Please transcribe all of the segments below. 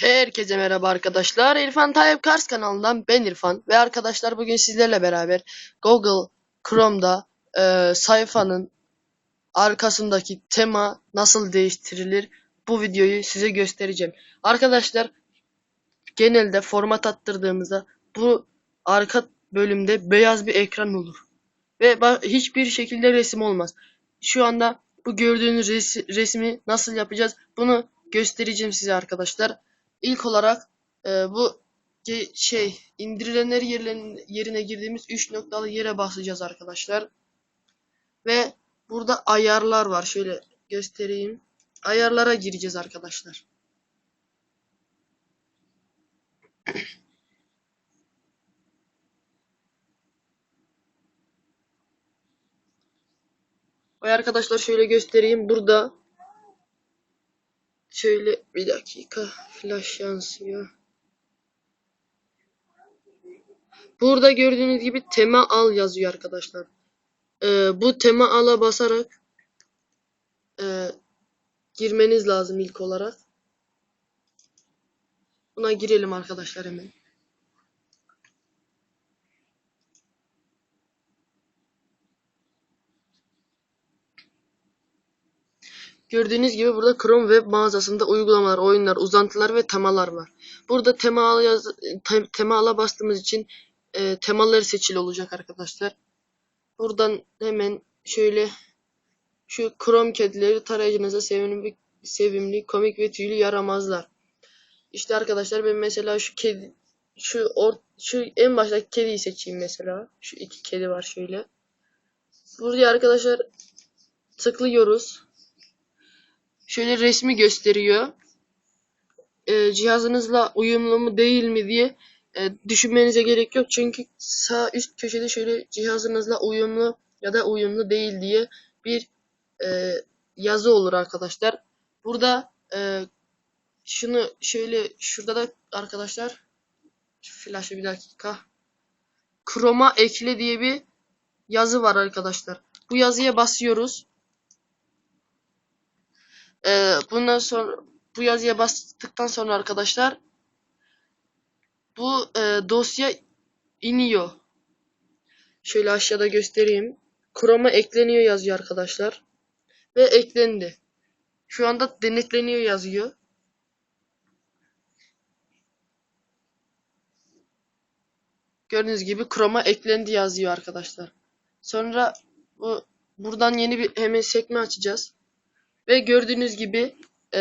Herkese merhaba arkadaşlar. İrfan Tayyip Kars kanalından ben İrfan ve arkadaşlar bugün sizlerle beraber Google Chrome'da e, sayfanın arkasındaki tema nasıl değiştirilir bu videoyu size göstereceğim. Arkadaşlar genelde format attırdığımızda bu arka bölümde beyaz bir ekran olur ve hiçbir şekilde resim olmaz. Şu anda bu gördüğünüz resi- resmi nasıl yapacağız bunu göstereceğim size arkadaşlar. İlk olarak e, bu şey indirilenler yerlerine, yerine girdiğimiz 3 noktalı yere basacağız arkadaşlar. Ve burada ayarlar var. Şöyle göstereyim. Ayarlara gireceğiz arkadaşlar. Ve arkadaşlar şöyle göstereyim. Burada şöyle bir dakika flash yansıyor. Burada gördüğünüz gibi tema al yazıyor arkadaşlar. Ee, bu tema ala basarak e, girmeniz lazım ilk olarak. Buna girelim arkadaşlar hemen. Gördüğünüz gibi burada Chrome web mağazasında uygulamalar, oyunlar, uzantılar ve temalar var. Burada tema yaz, te- tema ala bastığımız için e, temaları seçili olacak arkadaşlar. Buradan hemen şöyle şu Chrome kedileri tarayıcınıza sevimli, sevimli, komik ve tüylü yaramazlar. İşte arkadaşlar ben mesela şu kedi şu or, şu en baştaki kediyi seçeyim mesela. Şu iki kedi var şöyle. Buraya arkadaşlar tıklıyoruz. Şöyle resmi gösteriyor. Ee, cihazınızla uyumlu mu değil mi diye e, düşünmenize gerek yok. Çünkü sağ üst köşede şöyle cihazınızla uyumlu ya da uyumlu değil diye bir e, yazı olur arkadaşlar. Burada e, şunu şöyle şurada da arkadaşlar flash'ı bir dakika. Chroma ekle diye bir yazı var arkadaşlar. Bu yazıya basıyoruz. Ee, bundan sonra bu yazıya bastıktan sonra arkadaşlar bu e, dosya iniyor. Şöyle aşağıda göstereyim. Chrome'a ekleniyor yazıyor arkadaşlar. Ve eklendi. Şu anda denetleniyor yazıyor. Gördüğünüz gibi Chrome'a eklendi yazıyor arkadaşlar. Sonra bu buradan yeni bir hemen sekme açacağız. Ve gördüğünüz gibi e,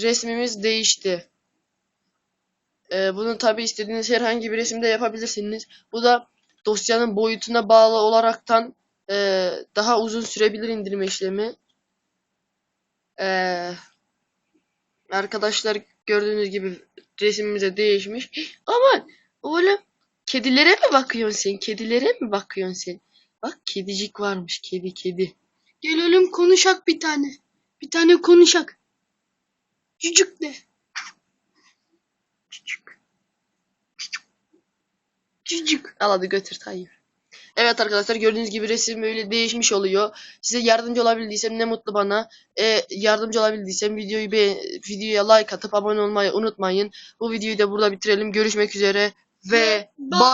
resmimiz değişti. E, bunu tabi istediğiniz herhangi bir resimde yapabilirsiniz. Bu da dosyanın boyutuna bağlı olaraktan e, daha uzun sürebilir indirme işlemi. E, arkadaşlar gördüğünüz gibi resimimize değişmiş. Aman oğlum kedilere mi bakıyorsun sen? Kedilere mi bakıyorsun sen? Bak kedicik varmış kedi kedi. Gel oğlum konuşak bir tane. Bir tane konuşak. Cücük de. Cücük. Cücük. Al hadi götür Tayyip. Evet arkadaşlar gördüğünüz gibi resim böyle değişmiş oluyor. Size yardımcı olabildiysem ne mutlu bana. E, yardımcı olabildiysem videoyu be videoya like atıp abone olmayı unutmayın. Bu videoyu da burada bitirelim. Görüşmek üzere ve bye.